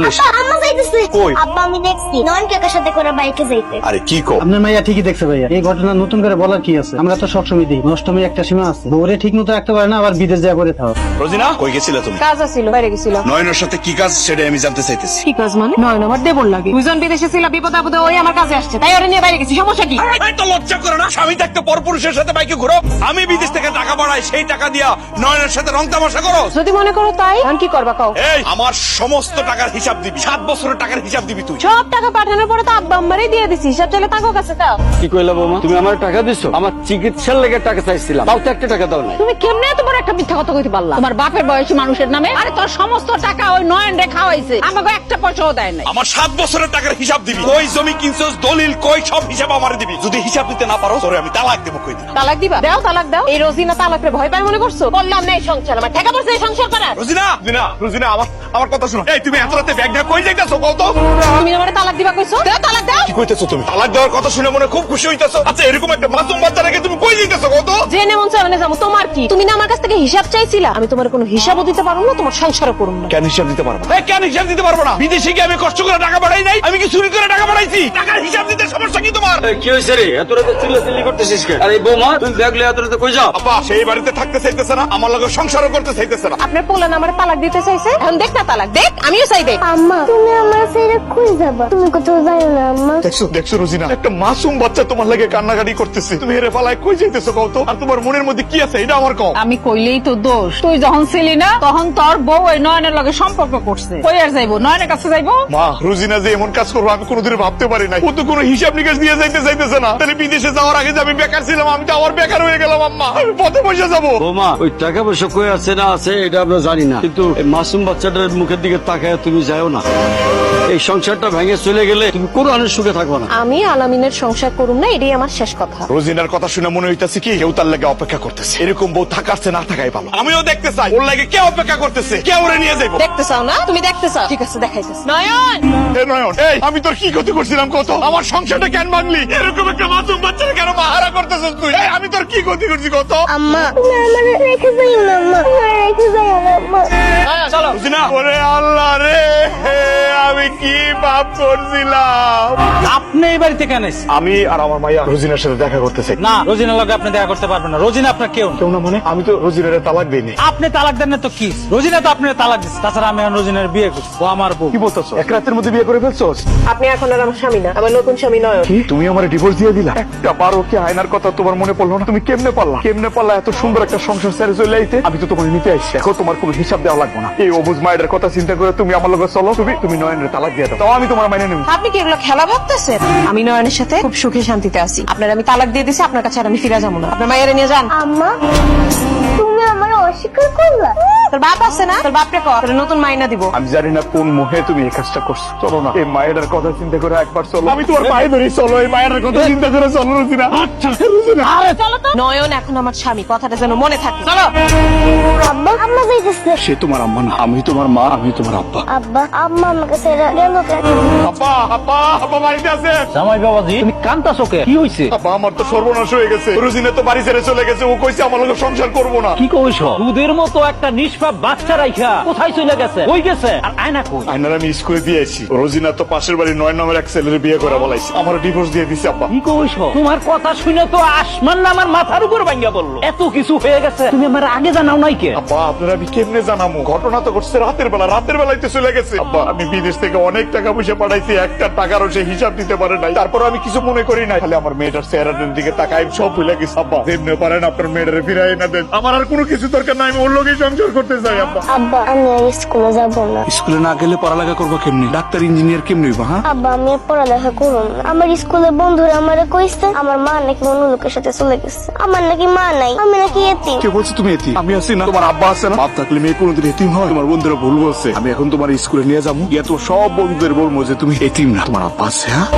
চল্লিশ আম্মা আব্বা আমি দেখছি। নয়ন কাকার সাথে করে বাইকে যাইতে। আরে কি কো? আপনার মাইয়া ঠিকই দেখছে ভাইয়া। এই ঘটনা নতুন করে বলার কি আছে? আমরা তো সবসময় দিই নষ্টমী একটা সীমা আছে। বউরে ঠিক মতো রাখতে পারে না আবার বিদেশ যা করে থাও। রোজিনা কই গেছিলে তুমি? কাজ আছিল বাইরে গেছিলাম নয়নের সাথে কি কাজ? সেটা আমি জানতে চাইতেছি। কি কাজ মানে? নয়ন আমার দেবর লাগে। দুজন বিদেশে ছিল বিপদ আপদে ওই আমার কাছে আসছে। তাই ওরে নিয়ে বাইরে গেছি। সমস্যা কি? এই তো লজ্জা করে না। স্বামী থাকতে পরপুরুষের সাথে বাইকে ঘুরো। আমি বিদেশ থেকে টাকা সেই টাকা দিয়া নয়নের সাথে রং তামাশা করো। যদি মনে করো তাই কি করবা কও? এই আমার সমস্ত টাকার হিসাব দিবি। সাত বছরের টাকার হিসাব দিবি তুই? সব টাকা পাঠানোর পরে তো আব্বা আম্মারই দিয়ে দিছি। হিসাব চলে তাকো কাছে দাও কি কইলা বৌমা? তুমি আমার টাকা দিছো? আমার চিকিৎসার লেগে টাকা চাইছিলাম। তাও তো একটা টাকা দাও নাই। তুমি কেমনে এত বড় একটা মিথ্যা কথা কইতে পারলা? তোমার বাপের বয়সী মানুষের নামে? আরে তোর সমস্ত টাকা ওই নয়ন রে খাওয়াইছে। আমাকে একটা পয়সাও দেয় নাই। আমার সাত বছরের টাকার হিসাব দিবি। কই জমি কিনছস দলিল কই সব হিসাব আমার দিবি। যদি হিসাব দিতে না পারো তোরে আমি তালাক দেবো কই দিবি? তালাক দিবা? দাও তালাক দাও। এই রোজিনা তালাকরে ভয় পায় মনে করছ? বললাম না এই সংসার আমার। টাকা পয়সা এই সংসার করার। রোজিনা রোজিনা রোজিনা আমার আমার কথা শুনো। এই তুমি এত রাতে ব্যাগ নিয়ে কই যাইতাছো? কত তুমি আমার তালাক দিবা কইছো? দাও তালাক দাও। কি কইতেছো তুমি? তালাক দেওয়ার কথা শুনে মনে খুব খুশি হইতাছো। আচ্ছা এরকম একটা মাসুম বাচ্চা রেখে তুমি কই দিতেছো কত জেনে যাব তোমার কি? তুমি না আমার কাছ থেকে হিসাব চাইছিলা? আমি তোমার কোনো হিসাবও দিতে পারব না তোমার সংসারও করুন না। কেন হিসাব দিতে পারব না? কেন হিসাব দিতে পারব না? বিদেশে কি আমি কষ্ট করে টাকা পাঠাই নাই আমি কি চুরি করে টাকা পাঠাইছি? টাকার হিসাব দিতে সমস্যা কি তোমার? কি হয়েছে রে? এত রাতে চিল্লা চিল্লি করতেছিস কেন? আরে বৌমা তুমি ব্যাগ লিয়ে এত রাতে কই যাও? আপা সেই বাড়িতে থাকতে চাইতেছে না আমার লগে সংসারও করতে চাইতেছে না। আপনার পোলান আমার তালাক দিতে চাইছে? এখন দেখ না তালাক দেখ আমিও চাই দেখ। আম্মা তুমি আমার ছেড়ে খুঁজ যাবা? তুমি কোথাও যাই না আম্মা। দেখছ দেখছ রোজিনা একটা মাসুম বাচ্চা তোমার লাগে কান্নাকাটি করতেছে। তুমি হেরে ফালায় কই যাইতেছো কত আর তোমার মনের মধ্যে কি আছে? এটা আমার কম। আমি কইলেই তো দোষ। তুই যখন ছিলি না তখন তোর বউ ওই নয়নের লগে সম্পর্ক করছে। কই আর যাইবো? নয়নের কাছে যাইবো? মা রোজিনা যে এমন কাজ করব আমি কোনোদিন ভাবতে পারি নাই। ও তো কোনো হিসাব নিকাশ দিয়ে যাইতে চাইতেছে না। তাহলে বিদেশে যাওয়ার আগে যে আমি বেকার ছিলাম আমি তো আবার বেকার হয়ে গেলাম আম্মা। আমি পথে বসে যাব। বৌমা ওই টাকা পয়সা কই আছে না আছে এটা আমরা জানি না। কিন্তু এই মাসুম বাচ্চাটার মুখের দিকে তাকায় তুমি যাও না। এই সংসারটা ভেঙে চলে গেলে তুমি কোনো আনের সুখে থাকবে না। আমি আলামিনের সংসার করুম না এটাই আমার শেষ কথা। রোজিনার কথা শুনে মনে হইতাছে কি কেউ তার লাগে অপেক্ষা করতেছে। এরকম বউ থাকার চেয়ে না থাকাই ভালো। আমিও দেখতে চাই ওর লাগে কে অপেক্ষা করতেছে? কে ওরে নিয়ে যাইবো? দেখতে চাও না? তুমি দেখতে চাও? ঠিক আছে দেখাইতেছ। নয়ন! এ নয়ন এই আমি তোর কি ক্ষতি করছিলাম কত? আমার সংসারটা কেন ভাঙলি? এরকম একটা মাসুম বাচ্চারা কেন মাহারা করতেছিস তুই? এই, আমি তোর কি ক্ষতি করছি কত? আম্মা। তুমি আমার রেখে যাই না আম্মা আমার রেখে যাই না আম্মা রোজিনা! ওরে আল্লাহ রে। আমি কি পাপ করছিলাম? আপনি এই বাড়িতে কেন এসেছেন? আমি আর আমার মাইয়া রোজিনার সাথে দেখা করতে চাই। না রোজিনার লগে আপনি দেখা করতে পারবেন না। রোজিনা আপনার কেউ না। কেউ না মানে? আমি তো রোজিনারে তালাক দিইনি। আপনি তালাক দেন না তো কি? রোজিনা তো আপনি তালাক দিচ্ছে তাছাড়া আমি এখন রোজিনার বিয়ে করছি। ও আমার বউ। কি বলতেছো? এক রাতের মধ্যে বিয়ে করে ফেলছোস? আপনি এখন আর আমার স্বামী না। আমার নতুন স্বামী নয়ন। কি? তুমি আমার ডিভোর্স দিয়ে দিলা? একটা বারো কি আয়নার কথা তোমার মনে পড়ল না? তুমি কেমনে পারলা? কেমনে পারলা এত সুন্দর একটা সংসার ছেড়ে চলে আইতে? আমি তো তোমার নিতে আইছি দেখো তোমার কোনো হিসাব দেওয়া লাগবে না। এই অবুজ মায়ের কথা চিন্তা করে তুমি আমার লগে চলো। তুমি তুমি নয়নের তালাক দিয়ে দাও। তাও আমি তোমার মাইনে নেব। আপনি কি এগুলো খেলা ভাবতেছেন? আমি নয়নের সাথে খুব সুখে শান্তিতে আছি। আপনার আমি তালাক দিয়ে দিছি আপনার কাছে আর আমি ফিরে যাব না। আপনার মায়ের নিয়ে যান। আম্মা তুমি আমার অস্বীকার করলা? তোর বাপ আছে না? তোর বাপরে কর। তোর নতুন মাইনা দিব। আমি জানি না কোন মোহে তুমি এই কাজটা করছ। চলো না। এই মায়ের কথা চিন্তা করে একবার চলো। আমি তোমার পায়ে ধরি চলো। এই মায়ের কথা চিন্তা করে চলো রুজিনা। আচ্ছা রুজিনা। চলো তো। নয়ন এখন আমার স্বামী। কথাটা যেন মনে থাকে। চলো। আম্মা যাইতেছে। সে তোমার আম্মা না আমি তোমার মা আমি তোমার আব্বা। আব্বা আম্মা আমাকে ছেড়ে গেল কেন? আব্বা আব্বা আব্বা বাড়িতে আছে। জামাই বাবাজি তুমি কান্তাছো কে? কি হইছে? আব্বা আমার তো সর্বনাশ হয়ে গেছে। রুজিনা তো বাড়ি ছেড়ে চলে গেছে ও কইছে আমার লগে সংসার করব না। কি কইছো? দুধের মতো একটা নিষ্পাপ বাচ্চা রাইখা কোথায় চলে গেছে? কই গেছে? আর আয়না কই? আইনার আমি স্কুলে দিয়েছি রোজিনা তো পাশের বাড়ি নয় নম্বর এক ছেলের বিয়ে করে বলাইছে। আমার ডিভোর্স দিয়ে দিছে আব্বা। কি কইছো? তোমার কথা শুনে তো আসমান আমার মাথার উপর ভাঙ্গা পড়ল। এত কিছু হয়ে গেছে তুমি আমার আগে জানাও নাই কে? আব্বা আপনারা আমি কেমনে জানাব ঘটনা তো ঘটছে রাতের বেলা রাতের বেলাইতে চলে গেছে। আব্বা। আমি বিদেশ থেকে অনেক টাকা পয়সা পাঠাইছি একটা টাকারও সে হিসাব দিতে পারে নাই। তারপর আমি কিছু মনে করি নাই। খালি আমার মেয়েটার চেহারাটার দিকে তাকাই সব ভুলে গেছি। আব্বা যেমনি পারেন আপনার মেয়েটারে ফিরাই না দেন। আমার আর কোনো কিছু দরকার নাই আমি ওর লোকেই সংসার করতে চাই আব্বা। আব্বা আমি আর স্কুলে যাব না। স্কুলে না গেলে পড়ালেখা করব কেমনি? ডাক্তার ইঞ্জিনিয়ার কেমনি হইবা হ্যাঁ? আব্বা আমি পড়ালেখা করুন না। আমার স্কুলে বন্ধুরা আমারে কইছে আমার মা নাকি অন্য লোকের সাথে চলে গেছে। আমার নাকি মা নাই আমি নাকি এতিম। কে বলছো তুমি এতি আমি আছি না। তোমার আব্বা আছে না? বাপ থাকলে মেয়ে কোনোদিন এতিম হয়। তোমার বন্ধুরা ভুল বলছে। আমি এখন তোমার স্কুলে নিয়ে যাব। গিয়ে তো সব বন্ধুদের বলব যে তুমি এতিম না। তোমার আব্বা আছে হ্যাঁ?